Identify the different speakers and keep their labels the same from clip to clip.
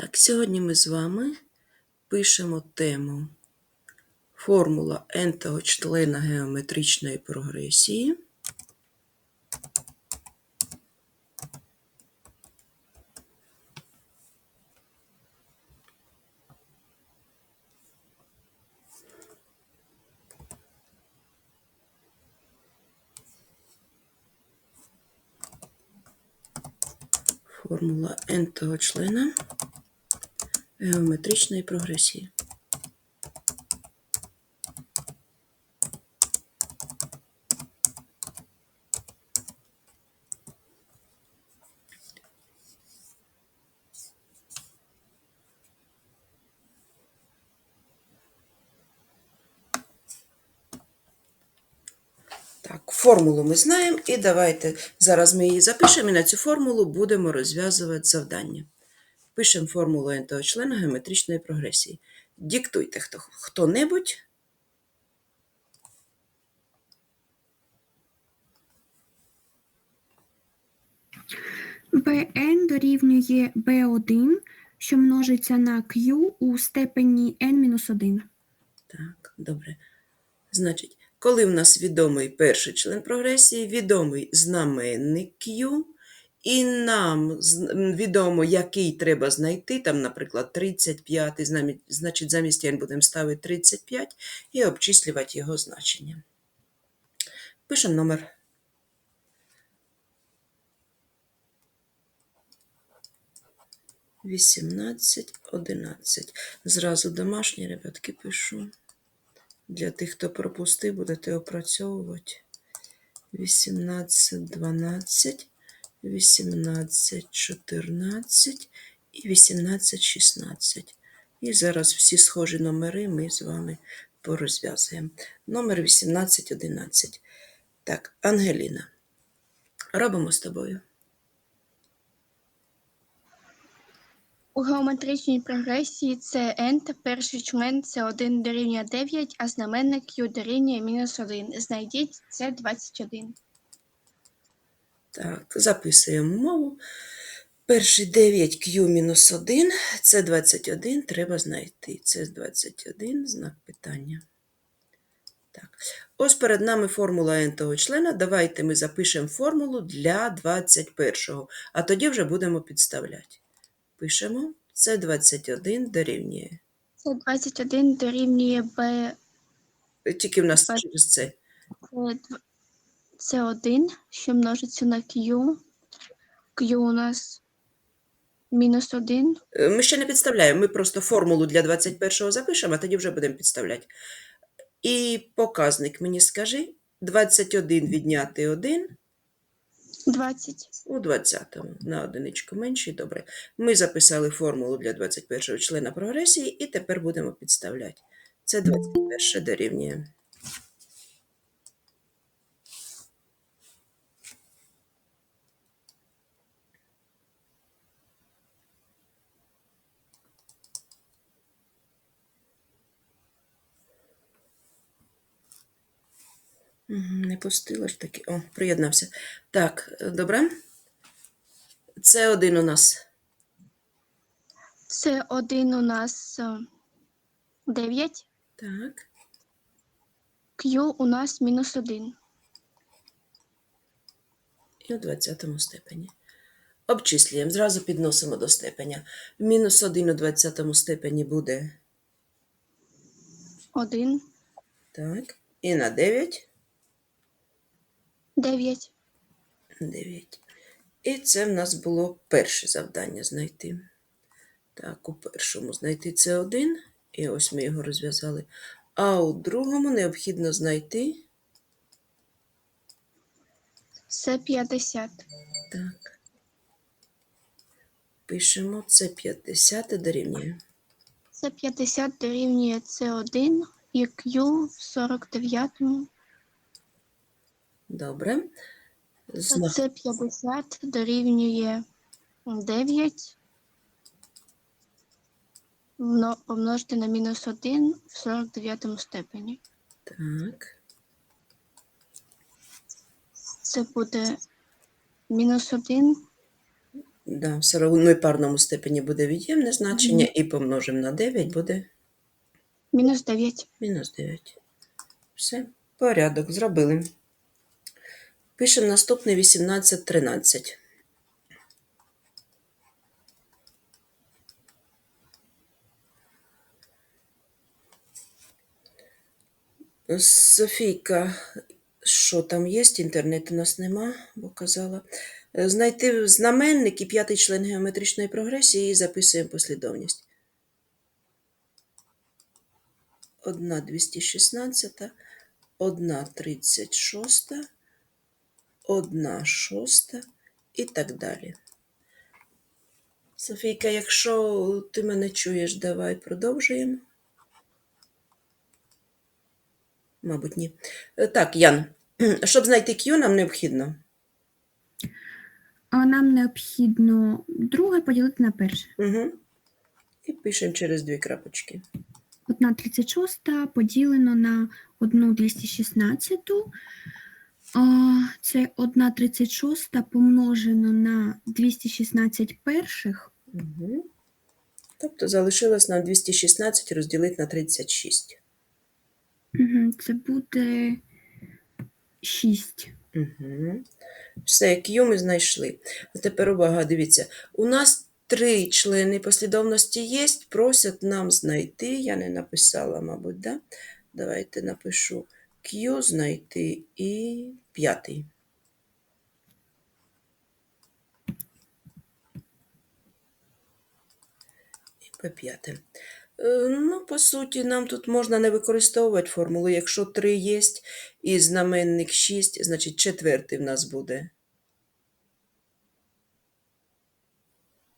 Speaker 1: Так, сьогодні ми з вами пишемо тему формула n-того члена геометричної прогресії. Формула n-того члена геометричної прогресії. Формулу ми знаємо, і давайте зараз ми її запишемо і на цю формулу будемо розв'язувати завдання. Пишемо формулу n-того члена геометричної прогресії. Диктуйте хто, хто-небудь.
Speaker 2: Bn дорівнює b1, що множиться на q у степені n-1.
Speaker 1: Так, добре. Значить, коли в нас відомий перший член прогресії, відомий знаменник Q, і нам відомо, який треба знайти, там, наприклад, 35, значить, замість n будемо ставити 35 і обчислювати його значення. Пишемо номер. Вісімнадцять, одинадцять. Зразу домашні ребятки пишу. Для тих, хто пропустив, будете опрацьовувати. 18, 12, 18, 14 і 18, 16. І зараз всі схожі номери ми з вами порозв'язуємо. Номер 18, 11. Так, Ангеліна. Робимо з тобою.
Speaker 3: У геометричній прогресії це n та перший член це 1 дорівнює 9, а знаменник q дорівнює мінус 1. Знайдіть це 21.
Speaker 1: Так, записуємо мову. Перший 9Q-1 це 21, треба знайти. Це 21, знак питання. Так. Ось перед нами формула n-того члена. Давайте ми запишемо формулу для 21-го, а тоді вже будемо підставляти. Пишемо. Це 21 дорівнює.
Speaker 3: Це 21 дорівнює b
Speaker 1: Тільки в нас через це.
Speaker 3: Це, дв- 1, що множиться на q. q у нас мінус 1.
Speaker 1: Е, Ми ще не підставляємо, ми просто формулу для 21-го запишемо, а тоді вже будемо підставляти. І показник мені скажи, 21 відняти 1
Speaker 3: 20.
Speaker 1: у 20-му, на одиничку менший, добре. Ми записали формулу для 21-го члена прогресії і тепер будемо підставляти. Це 21 дорівнює. Не пустила ж таки. О, приєднався. Так, е, добре. Це один у нас.
Speaker 3: Це 1 у нас е, 9,
Speaker 1: Так.
Speaker 3: q у нас мінус 1.
Speaker 1: І у 20 степені. Обчислюємо, зразу підносимо до степеня. Мінус 1 у 20 степені буде
Speaker 3: 1,
Speaker 1: так. І на 9
Speaker 3: 9.
Speaker 1: 9. І це в нас було перше завдання знайти. Так, у першому знайти це 1, і ось ми його розв'язали. А у другому необхідно знайти
Speaker 3: Це 50.
Speaker 1: так. Пишемо це 50 дорівнює.
Speaker 3: Це 50 дорівнює С1 і Q в 49.
Speaker 1: Добре. Знак
Speaker 3: Це 50 дорівнює 9 помножити на мінус 1 в 49 степені.
Speaker 1: Так.
Speaker 3: Це буде мінус 1
Speaker 1: Да, все одно в парному степені буде від'ємне значення, і помножимо на 9 буде
Speaker 3: Мінус 9.
Speaker 1: мінус 9. Все, порядок, зробили. Пишемо наступний 18, 13. Софійка, що там є? Інтернету у нас нема, бо казала. Знайти знаменник і п'ятий член геометричної прогресії і записуємо послідовність. Одна 216, одна 36, одна шоста і так далі. Софійка, якщо ти мене чуєш, давай продовжуємо. Мабуть, ні. Е, Так, Ян, щоб знайти Q, нам необхідно.
Speaker 4: Нам необхідно друге поділити на перше.
Speaker 1: Угу. І пишемо через дві крапочки.
Speaker 4: Одна 36 поділено на одну 216. А, Це одна 36 помножено на 216 перших.
Speaker 1: Угу. Тобто залишилось нам 216 розділити на 36.
Speaker 4: Мгм, Це буде 6.
Speaker 1: Угу. Все, Q ми знайшли. А тепер увага, дивіться. У нас три члени послідовності є, просять нам знайти. Я не написала, мабуть, да? Давайте напишу Q знайти і п'ятий. І по п'яте. Е, Ну, по суті, нам тут можна не використовувати формулу. Якщо 3 є і знаменник 6, значить четвертий в нас буде.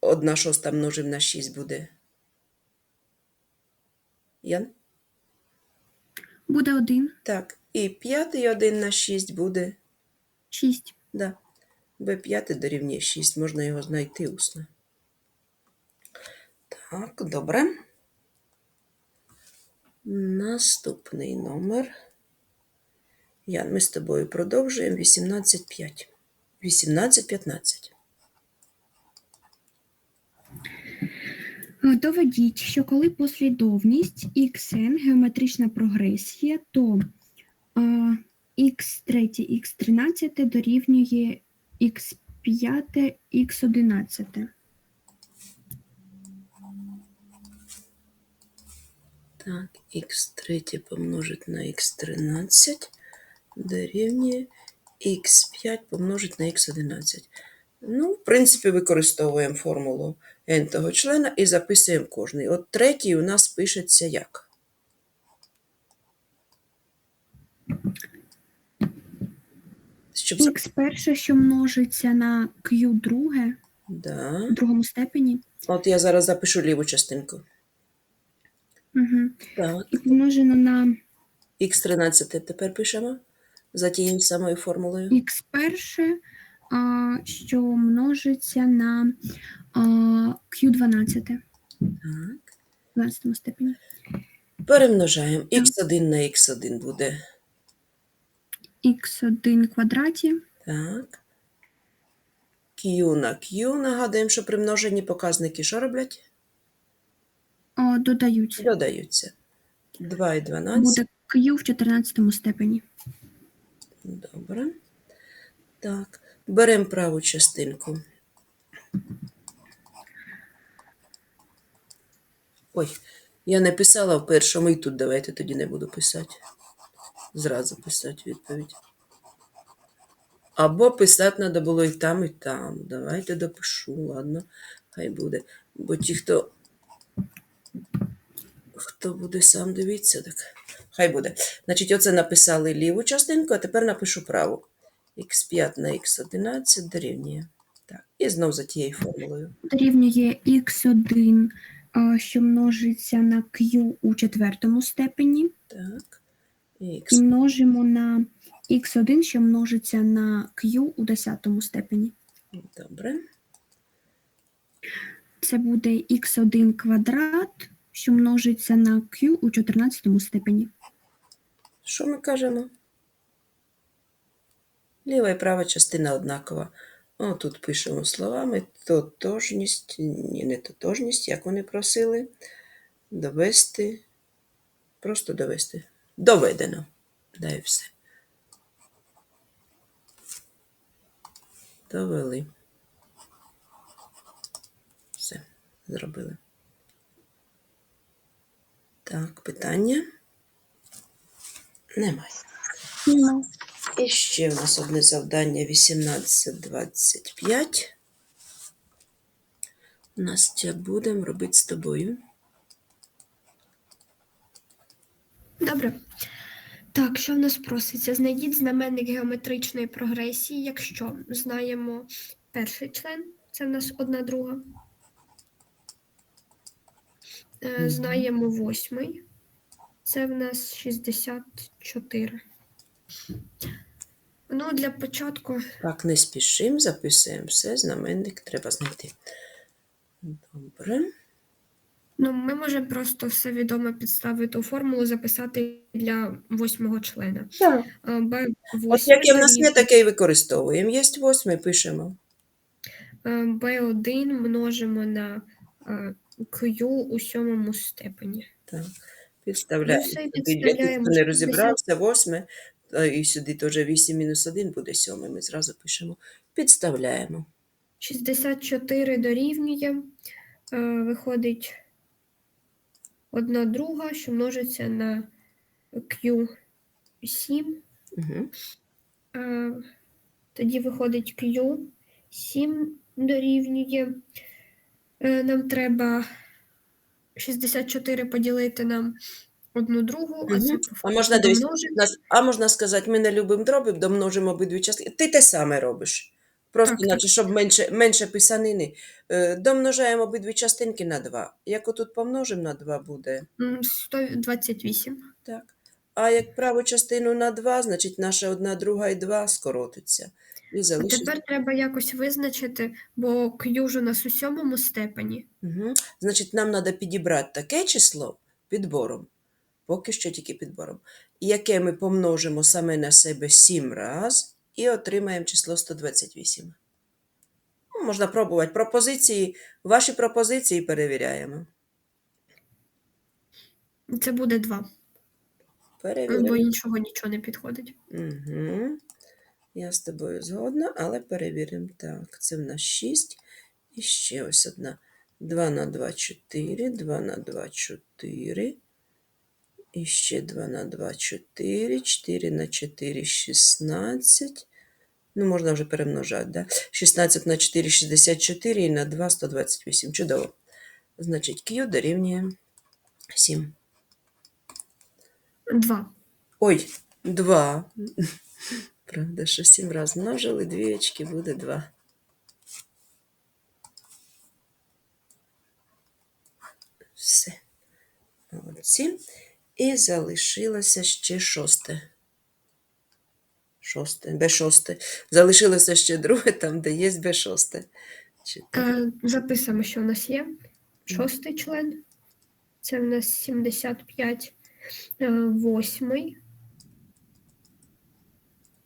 Speaker 1: Одна шоста множимо на 6 буде. Ян?
Speaker 4: Буде 1,
Speaker 1: Так. І п'ятий 1 на 6 буде.
Speaker 4: 6.
Speaker 1: Да. Б5 дорівнює 6, можна його знайти усно. Так, добре. Наступний номер. Ян, ми з тобою продовжуємо 18,5. 18,15.
Speaker 4: Доведіть, що коли послідовність xn геометрична прогресія, то x3, x13 дорівнює x5, x11.
Speaker 1: Так, х3 помножить на х13 дорівнює х5 помножить на х11. Ну, в принципі, використовуємо формулу n-того члена і записуємо кожний. От третій у нас пишеться як? Щоб...
Speaker 4: x перше, що множиться на q друге
Speaker 1: Да.
Speaker 4: в другому степені.
Speaker 1: От я зараз запишу ліву частинку.
Speaker 4: Угу.
Speaker 1: Так,
Speaker 4: І помножено на
Speaker 1: х13 тепер пишемо за тією самою формулою.
Speaker 4: x перше, що множиться на q12
Speaker 1: Так.
Speaker 4: в 12 степені.
Speaker 1: Перемножаємо. х1 на х1 буде.
Speaker 4: x1 квадраті
Speaker 1: Так. Q на Q. Нагадуємо, що при множенні показники що роблять?
Speaker 4: додаються.
Speaker 1: Додаються. 2 і 12.
Speaker 4: Буде q в 14 степені.
Speaker 1: Добре. Так. Беремо праву частинку. Ой, я не писала в першому і тут давайте тоді не буду писати. Зразу писати відповідь. Або писати треба було і там, і там. Давайте допишу, ладно, хай буде. Бо ті, хто, хто буде сам дивитися, так хай буде. Значить, оце написали ліву частинку, а тепер напишу праву. Х5 на х11 дорівнює. Так, і знов за тією формулою.
Speaker 4: Дорівнює x1, що множиться на q у четвертому степені.
Speaker 1: Так. І
Speaker 4: І множимо на x1, що множиться на q у 10 степені.
Speaker 1: Добре.
Speaker 4: Це буде x1 квадрат, що множиться на q у 14 степені.
Speaker 1: Що ми кажемо? Ліва і права частина однакова. О, тут пишемо словами тотожність, ні, не тотожність, як вони просили. Довести. Просто довести. Доведено. Да все. Довели. Все, зробили. Так, питання? Немає. І ще в нас одне завдання 18-25. Настя, будемо робити з тобою.
Speaker 2: Добре. Так, що в нас проситься? Знайдіть знаменник геометричної прогресії, якщо знаємо перший член, це в нас одна друга. Е, Знаємо восьмий, це в нас 64. Ну, для початку
Speaker 1: Так, не спішимо, записуємо все, знаменник треба знайти. Добре.
Speaker 2: Ну, ми можемо просто все відомо підставити у формулу, записати для восьмого члена.
Speaker 1: Так.
Speaker 2: Б
Speaker 1: От
Speaker 2: восьмий
Speaker 1: яке в нас є, таке і використовуємо. Є восьмий, пишемо.
Speaker 2: е, B1 множимо на е, Q у сьомому степені.
Speaker 1: Так. Підставляємо.
Speaker 2: Ну, все, підставляємо
Speaker 1: хто не розібрався, восьме, і сюди теж 8 мінус 1 буде сьомий. Ми зразу пишемо. Підставляємо.
Speaker 2: 64 дорівнює, е, виходить одна друга, що множиться на Q7.
Speaker 1: Угу.
Speaker 2: Е, Тоді виходить Q 7 дорівнює. Е, Нам треба 64 поділити на одну другу, а це
Speaker 1: А можна дивись. Нас, а можна сказати, ми не любимо дроби, домножимо обидві частки. Ти те саме робиш. Просто,
Speaker 2: Так,
Speaker 1: наче, щоб менше, менше писанини. Е, Домножаємо обидві частинки на 2. Як отут помножимо на 2 буде.
Speaker 2: М, 128.
Speaker 1: Так. А як праву частину на 2, значить наша одна друга і 2 скоротиться. І
Speaker 2: А
Speaker 1: залишиться.
Speaker 2: тепер треба якось визначити, бо Q ж у нас у сьомому степені.
Speaker 1: Угу. Значить, нам треба підібрати таке число підбором, поки що тільки підбором, яке ми помножимо саме на себе 7 раз і отримаємо число 128. Ну, можна пробувати пропозиції, ваші пропозиції перевіряємо.
Speaker 2: Це буде 2, бо
Speaker 1: Перевіряємо.
Speaker 2: іншого нічого не підходить.
Speaker 1: Угу. Я з тобою згодна, але перевіримо. Так, це в нас 6. І ще ось одна. 2 на 2 4, 2 на 2 4. І ще 2 на 2 4, 4 на 4 16. Ну, можна вже перемножати, да? 16 на 4 64 і на 2 128. Чудово. Значить, Q дорівнює 7.
Speaker 2: 2.
Speaker 1: Ой, 2. Правда, що 7 разів множили, двієчки буде 2. Все. Молодці. І залишилося ще шосте. Шосте, Б6. Залишилося ще друге, там, де є Б6. Чотири.
Speaker 2: Е, записуємо, що у нас є. Шостий член. Це в нас 75. Е, восьмий.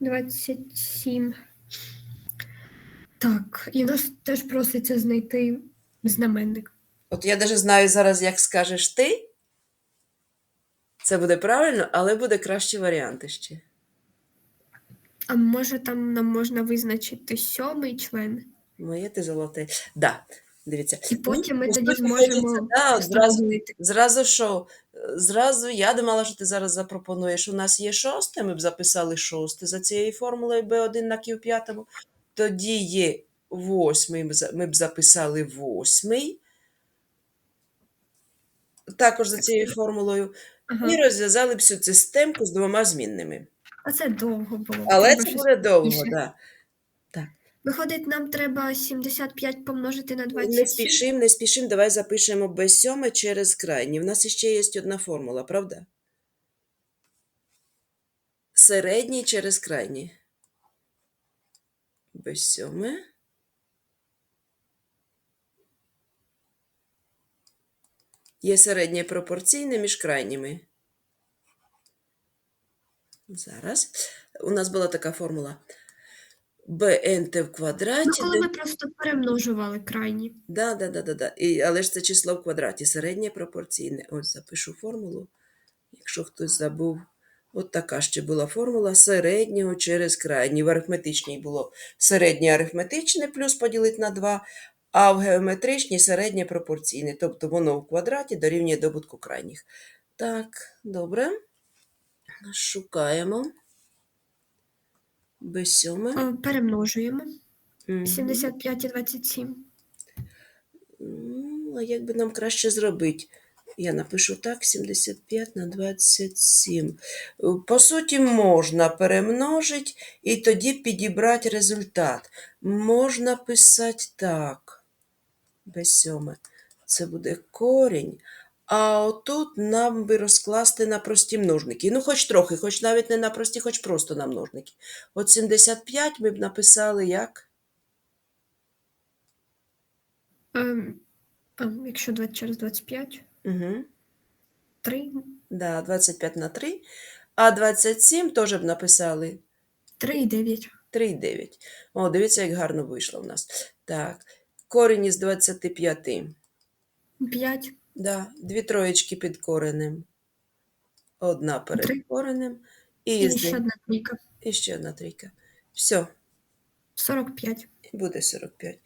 Speaker 2: 27. Так, і нас теж проситься знайти знаменник.
Speaker 1: От я навіть знаю зараз, як скажеш ти. Це буде правильно, але буде кращі варіанти ще.
Speaker 2: А може там нам можна визначити сьомий член,
Speaker 1: Моє ти золоте. Да, дивіться.
Speaker 2: і потім ми
Speaker 1: Ну,
Speaker 2: тоді зможемо
Speaker 1: да, зразу, зразу що? Зразу я думала, що ти зараз запропонуєш. У нас є шосте, ми б записали шосте за цією формулою B1 на Q5. Тоді є восьмий, ми б записали восьмий. Також за цією формулою.
Speaker 2: Ага.
Speaker 1: І розв'язали б всю системку з двома змінними.
Speaker 2: А це довго було.
Speaker 1: Але
Speaker 2: Треба
Speaker 1: це
Speaker 2: щось
Speaker 1: буде довго,
Speaker 2: простіше.
Speaker 1: так.
Speaker 2: Виходить, нам треба 75 помножити на
Speaker 1: Не
Speaker 2: 27.
Speaker 1: спішим, не спішим, давай запишемо B7 через крайні. В нас ще є одна формула, правда? Середній через крайні. B7. Є середнє пропорційне між крайніми. Зараз. У нас була така формула. bnt в квадраті.
Speaker 2: Ну,
Speaker 1: коли
Speaker 2: ми просто перемножували крайні.
Speaker 1: Да, да, да, да, да. І, але ж це число в квадраті, середнє пропорційне. Ось запишу формулу. Якщо хтось забув, от така ще була формула середнього через крайній. В арифметичній було середнє арифметичне плюс поділити на 2, а в геометричній середнє пропорційне. Тобто воно в квадраті дорівнює добутку крайніх. Так, добре. Шукаємо. Б7.
Speaker 2: Е, Перемножуємо.
Speaker 1: Мгм.
Speaker 2: 75 і 27.
Speaker 1: Ну, а як би нам краще зробити? Я напишу так: 75 на 27. Е, По суті, можна перемножити і тоді підібрати результат. Можна писати так. Б7. Це буде корінь. А отут нам би розкласти на прості множники. Ну, хоч трохи, хоч навіть не на прості, хоч просто на множники. От 75 ми б написали як?
Speaker 2: Ем, якщо 20 через 25,
Speaker 1: Угу.
Speaker 2: 3,
Speaker 1: Да, 25 на 3. А 27 теж б написали
Speaker 2: 3 і 9.
Speaker 1: 3,9. О, дивіться, як гарно вийшло в нас. Так, корінь із 25.
Speaker 2: 5,
Speaker 1: Да, дві троєчки під коренем. Одна перед
Speaker 2: Три.
Speaker 1: коренем. І,
Speaker 2: і ще одна трійка.
Speaker 1: і ще одна трійка. Все,
Speaker 2: 45.
Speaker 1: і буде 45.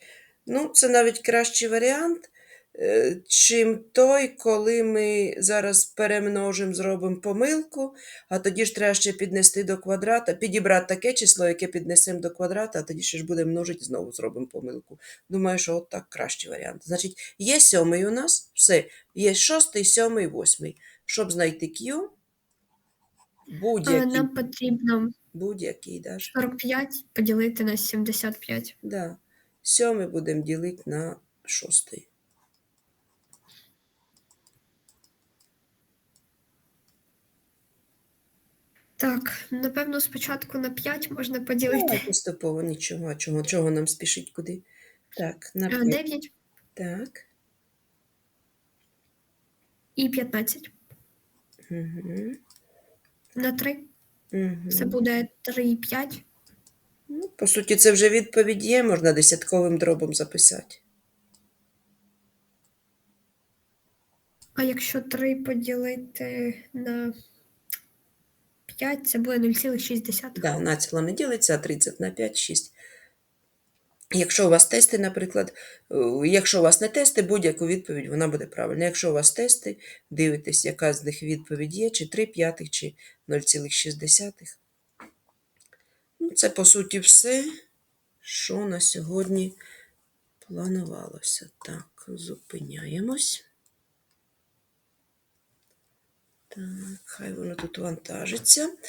Speaker 1: Ну, це навіть кращий варіант, чим той, коли ми зараз перемножимо, зробимо помилку, а тоді ж треба ще піднести до квадрата, підібрати таке число, яке піднесемо до квадрата, а тоді ще ж будемо множити, знову зробимо помилку. Думаю, що от так кращий варіант. Значить, є сьомий у нас, все, є шостий, сьомий, восьмий. Щоб знайти Q,
Speaker 2: Е,
Speaker 1: будь-який,
Speaker 2: Нам потрібно
Speaker 1: будь-який даже.
Speaker 2: 45 поділити на 75.
Speaker 1: Да. Сьомий будемо ділити на шостий.
Speaker 2: Так, напевно, спочатку на 5 можна поділити.
Speaker 1: Ну,
Speaker 2: поділити.
Speaker 1: поступово нічого, чого, чого нам спішить куди? Так, на
Speaker 2: Е,
Speaker 1: п'ять.
Speaker 2: 9
Speaker 1: Так.
Speaker 2: і 15.
Speaker 1: Угу.
Speaker 2: На 3
Speaker 1: Угу.
Speaker 2: це буде 3 і 5.
Speaker 1: Ну, по суті, це вже відповідь є, можна десятковим дробом записати.
Speaker 2: А якщо 3 поділити на 5, це буде 0,6.
Speaker 1: Да, націло не ділиться, а 30 на 5, 6. Якщо у вас тести, наприклад, е, якщо у вас не тести, будь-яку відповідь вона буде правильна. Якщо у вас тести, дивитесь, яка з них відповідь є, чи 3 п'ятих, чи 0,6. Ну, це, по суті, все, що на сьогодні планувалося. Так, зупиняємось. Так, хай воно тут вантажиться.